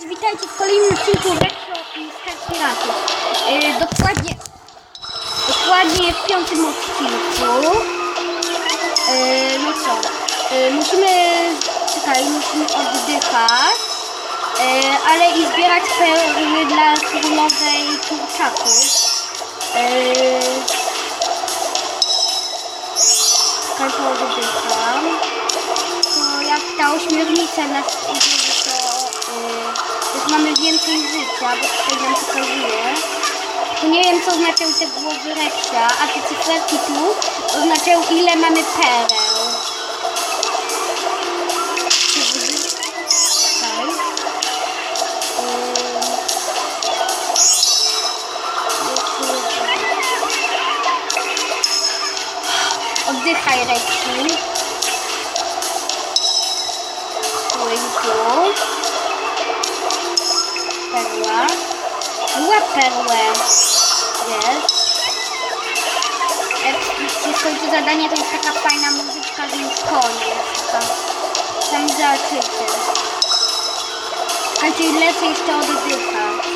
Cześć, witajcie w kolejnym odcinku Retro i Skarpiratów. Yy, dokładnie, dokładnie w piątym odcinku. Yy, no co, yy, musimy, czekaj, musimy oddychać, yy, ale i zbierać perły dla królowej kurczaków. Yy, czekaj, to oddycham. To jak ta ośmiornica nas uderzy, to yy, już mamy więcej życia, bo tutaj nam pokazuje. Tu nie wiem, co oznaczają te głowy reksia, a te cyferki tu oznaczają, ile mamy pereł. Oddychaj, i tu. Perła. Była perłę. Jest. Jak się skończy zadanie, to jest taka fajna muzyczka, już koniec. Taka. Tam zobaczycie. A czyli lecę jeszcze oddychać.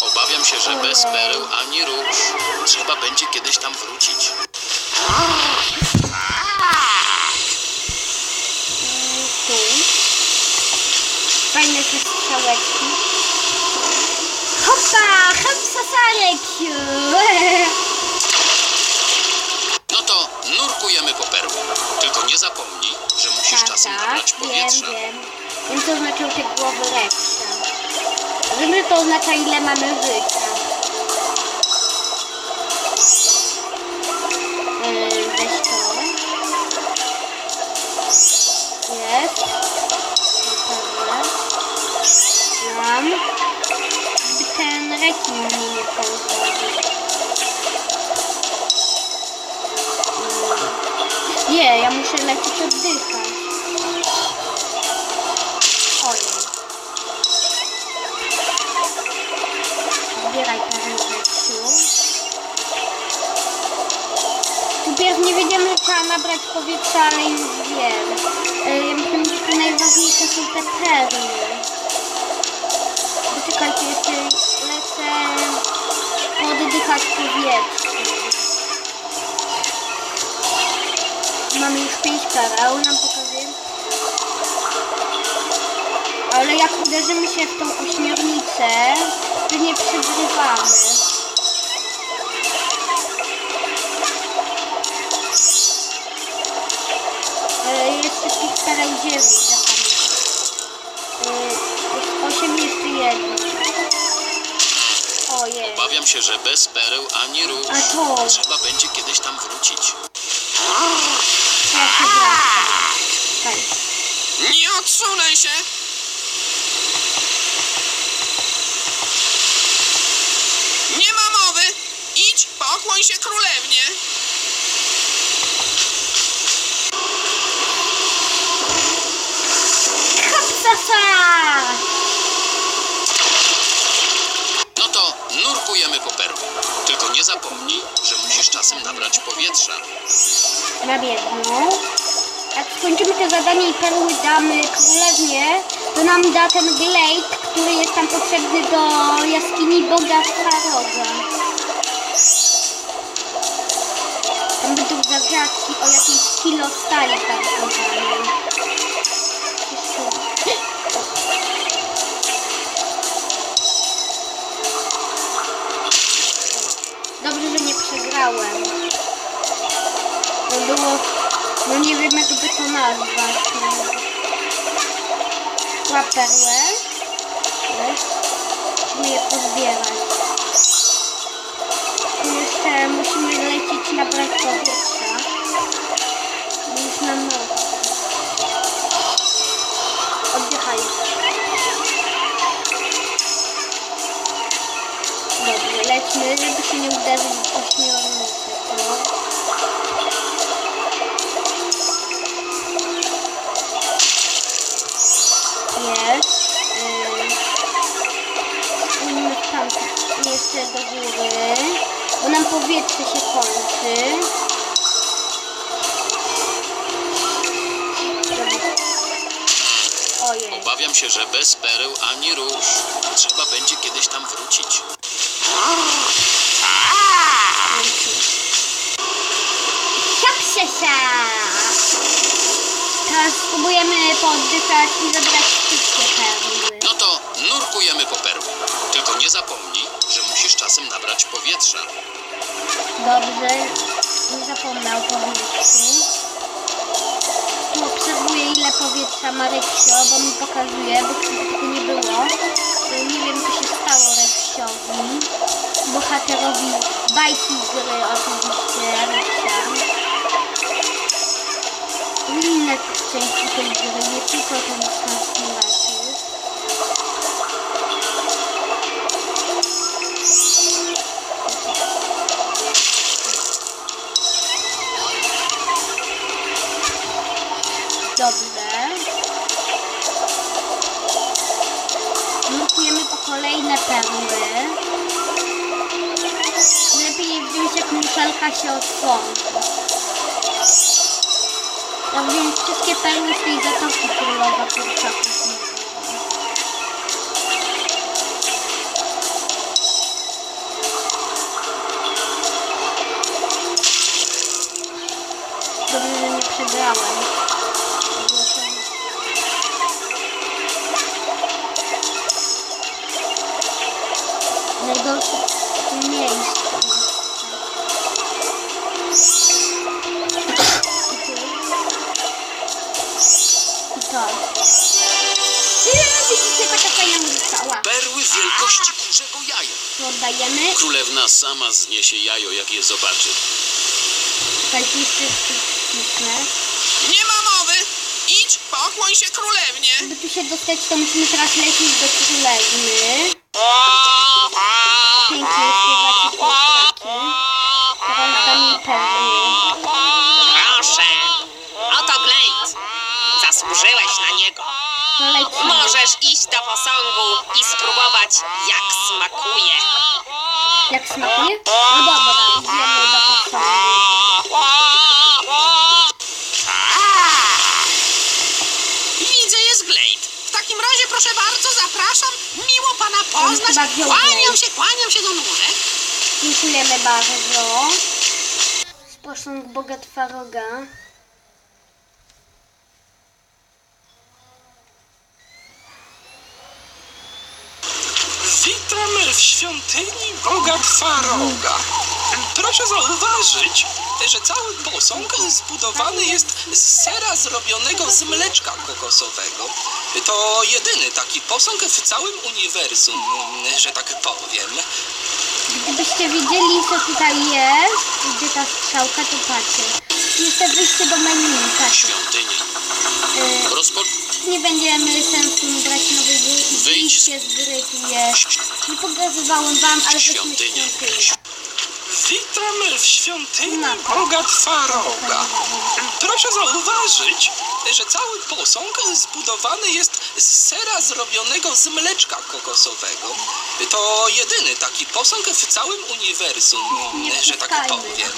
Obawiam się, że bez pereł ani róż trzeba będzie kiedyś tam wrócić. Mm, Tu. Fajne te strzałeczki. Hopa! Hopsasarek! No to nurkujemy po perły. Tylko nie zapomnij, że musisz Tak, czasem tak, nabrać wiem, powietrza. wiem. Wiem, co znaczą te głowy reszta. Wiem, że to oznacza, ile mamy życia. Yy, weź to. Jest. Mam. By ten rekin mnie nie. Yy. Nie, ja muszę lecieć oddychać. Ojej. Zbieraj parę rzeczy. Najpierw nie wiedziałem, że trzeba nabrać powietrza, ale już wiem. E, Ja myślę, że najważniejsze są te perły. Poczekajcie, jeszcze lecę oddychać powietrze. Mamy już pięć pereł, nam pokazuje. Ale jak uderzymy się w tą ośmiornicę, to nie przegrywamy. Wszystkich pereł 9, Jest 8, jeszcze jedno. Obawiam się, że bez pereł ani róż A to? trzeba będzie kiedyś tam wrócić. Ja się wracam. Tak. Nie odsunę się! Nie ma mowy! Idź, pokłoń się królewnie! Hopsasa! Na biedną. Jak skończymy to zadanie i perły damy królewnie, to nam da ten glejt, który jest tam potrzebny do jaskini Boga Staroga. Tam będą zagadki o jakimś kilo stali targowanej. Łap perłę. Powietrze się kończy. Obawiam się, że bez pereł ani róż. Trzeba będzie kiedyś tam wrócić. Siapsiesa! Teraz spróbujemy poddychać i zabrać wszystkie perły. No to nurkujemy po perły. Tylko nie zapomnij, że musisz czasem nabrać powietrza. Dobrze, nie zapomnę o powietrzu. Tu obserwuję ile powietrza ma Reksio, bo mi pokazuje, bo tego nie było. To Nie wiem co się stało Reksiowi. Bohaterowi bajki z gry oczywiście Reksia. Inne części tej gry, nie tylko ten Star Tak więc wszystkie perły z tej zatoki królowa kurczaków. Dobrze, To oddajemy. Królewna sama zniesie jajo, jak je zobaczy. Czekajcie, jeszcze wcisnę. Nie ma mowy! Idź, pokłoń się królewnie! Żeby tu się dostać, to musimy teraz lecieć do królewny. Pięknie śpiewacie iść do posągu i spróbować, jak smakuje. Jak smakuje? No dobra, idziemy do posągu. Widzę, jest glejt. W takim razie, proszę bardzo, zapraszam. Miło pana poznać. chyba wziął Kłaniam się, kłaniam się do nóżek. Dziękujemy bardzo. Posąg Boga Twaroga. Witamy w świątyni Boga Twaroga. Proszę zauważyć, że cały posąg zbudowany jest z sera zrobionego z mleczka kokosowego. To jedyny taki posąg w całym uniwersum, że tak powiem. Gdybyście wiedzieli, co tutaj jest, gdzie ta strzałka, to patrzcie. Jest to wyjście do menu, tak. Świątyni. Y, Rozpo... nie będziemy sensu brać gry. Wyjście z gry jest. Nie pokazywałem wam, ale świątynia. Witamy w świątyni. Boga Twaroga. Proszę zauważyć, że cały posąg zbudowany jest z sera zrobionego z mleczka kokosowego. To jedyny taki posąg w całym uniwersum, że tak powiem.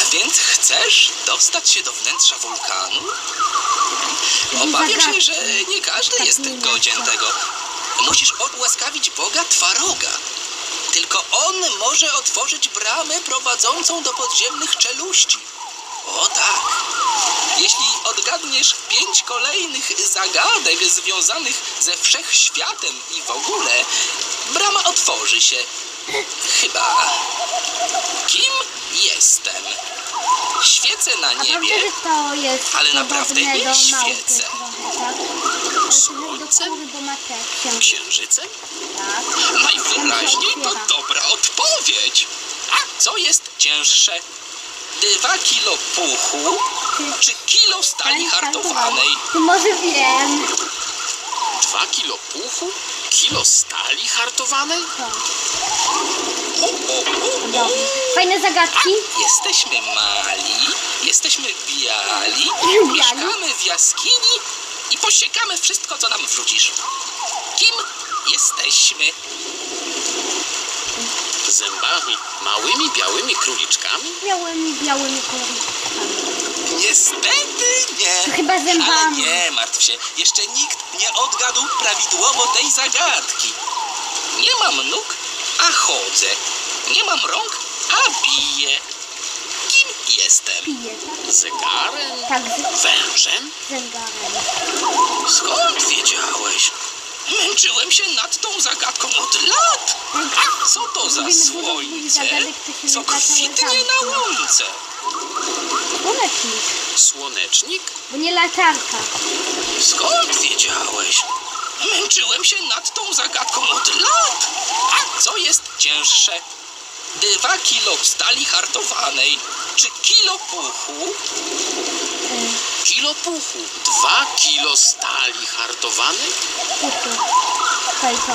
A więc chcesz dostać się do wnętrza wulkanu? Obawiam się, że nie każdy jest godzien tego. Musisz odłaskawić Boga Twaroga. Tylko On może otworzyć bramę prowadzącą do podziemnych czeluści. O tak. Jeśli odgadniesz pięć kolejnych zagadek związanych ze wszechświatem i w ogóle, brama otworzy się. Chyba. Kim jestem? Świecę na A prawda, niebie. że to jest Ale naprawdę nie świecę. tak? Księgi, Księżycem? tak? Najwyraźniej to dobra odpowiedź. A co jest cięższe? Dwa kilo puchu czy kilo stali hartowanej? Może wiem. Dwa kilo puchu? Kilo stali hartowanej? To. O, o, o, o. Dobrze. Fajne zagadki. Jesteśmy mali, jesteśmy biali, Biali. mieszkamy w jaskini i posiekamy wszystko, co nam wrzucisz. Kim jesteśmy? Zębami, małymi białymi króliczkami? Białymi, białymi kolorami. Niestety nie. To chyba zębami. Ale nie martw się, jeszcze nikt nie odgadł prawidłowo tej zagadki. Nie mam nóg, a chodzę. Nie mam rąk, a biję. Kim jestem? Tak? Zegarem? Tak, z Wężem? zegarem. Skąd wiedziałeś? Męczyłem się nad tą zagadką od lat. A co to za Mówimy dużo słońce? zagadek, Co kwitnie latarką. na łące? Słonecznik, Słonecznik? bo nie latarka. Skąd wiedziałeś? Męczyłem się nad tą zagadką od lat. A co jest cięższe? Dwa kilo stali hartowanej, czy kilo puchu? Kilo puchu. Dwa kilo stali hartowanej? puchu. To.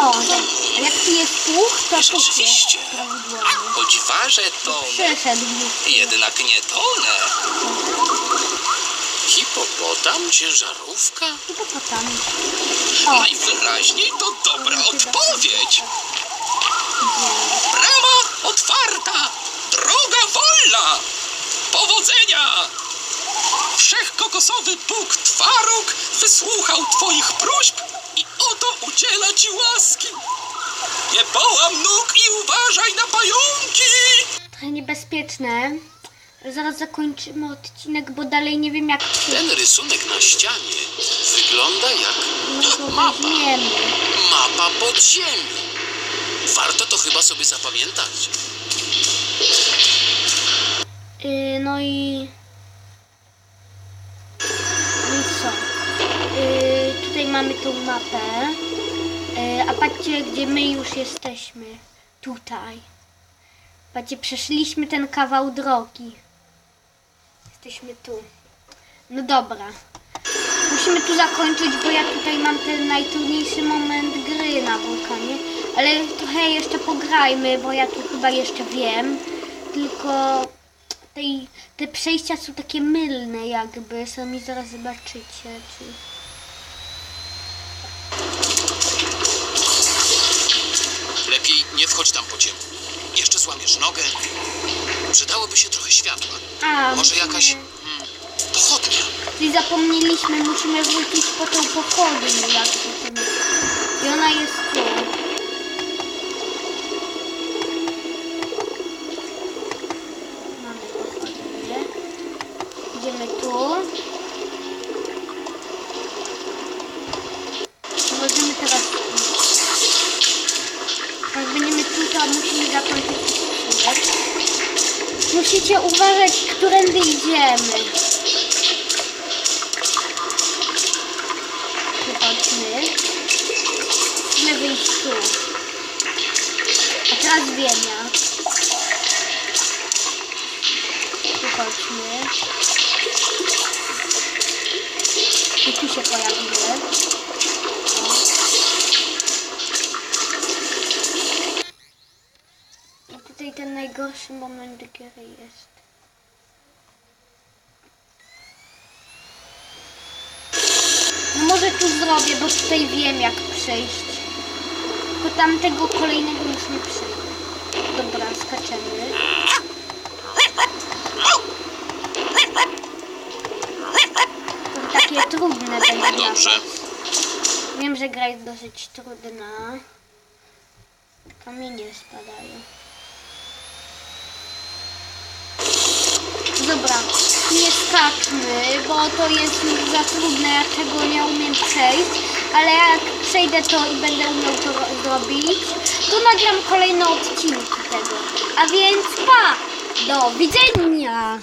O, tak. Jak tu jest puch, to puch Rzeczywiście. Choć ważę tonę, Przeszedł już. jednak nie tonę. Hipopotam? Ciężarówka? Hipopotam. O, Najwyraźniej to dobra odpowiedź. Brama otwarta! Droga wolna! Powodzenia! Wszechkokosowy Bóg Twaróg wysłuchał Twoich próśb i oto udziela Ci łaski. Nie połam nóg i uważaj na pająki! Trochę niebezpieczne. Zaraz zakończymy odcinek, bo dalej nie wiem jak. Ten rysunek na ścianie wygląda jak No mapa. weźmiemy. Mapa podziemi. Warto to chyba sobie zapamiętać. Y, no i... No i co? Y, tutaj mamy tą mapę. Y, a patrzcie, gdzie my już jesteśmy. Tutaj. Patrzcie, przeszliśmy ten kawał drogi. Jesteśmy tu. No dobra. Musimy tu zakończyć, bo ja tutaj mam ten najtrudniejszy moment gry na wulkanie. Ale trochę jeszcze pograjmy, bo ja tu chyba jeszcze wiem. Tylko tej, te przejścia są takie mylne jakby. Sami zaraz zobaczycie. Czy... Lepiej nie wchodź tam po ciemku. Złamiesz nogę. Przydałoby się trochę światła. A, Może jakaś mm, pochodnia. Czyli zapomnieliśmy, musimy wrócić po tą pochodnię jakby. Ten... I ona jest tu. Jak będziemy tu, to musimy zakończyć odcinek. Musicie uważać, którędy idziemy. Chodźmy. Musimy wyjść tu. A teraz wiem jak. Tu chodźmy. I tu się pojawimy. O. I tutaj ten najgorszy moment gry jest. No może tu zrobię, bo tutaj wiem jak przejść. Tylko tamtego kolejnego już nie przejdę. Dobra, skaczemy. To takie trudne będzie Dobrze. Wiem, że gra jest dosyć trudna. Kamienie spadają. Dobra, nie skaczmy, bo to jest już za trudne, ja czego nie umiem przejść, ale jak przejdę to i będę umiał to ro- zrobić, to nagram kolejne odcinki tego. A więc pa! Do widzenia!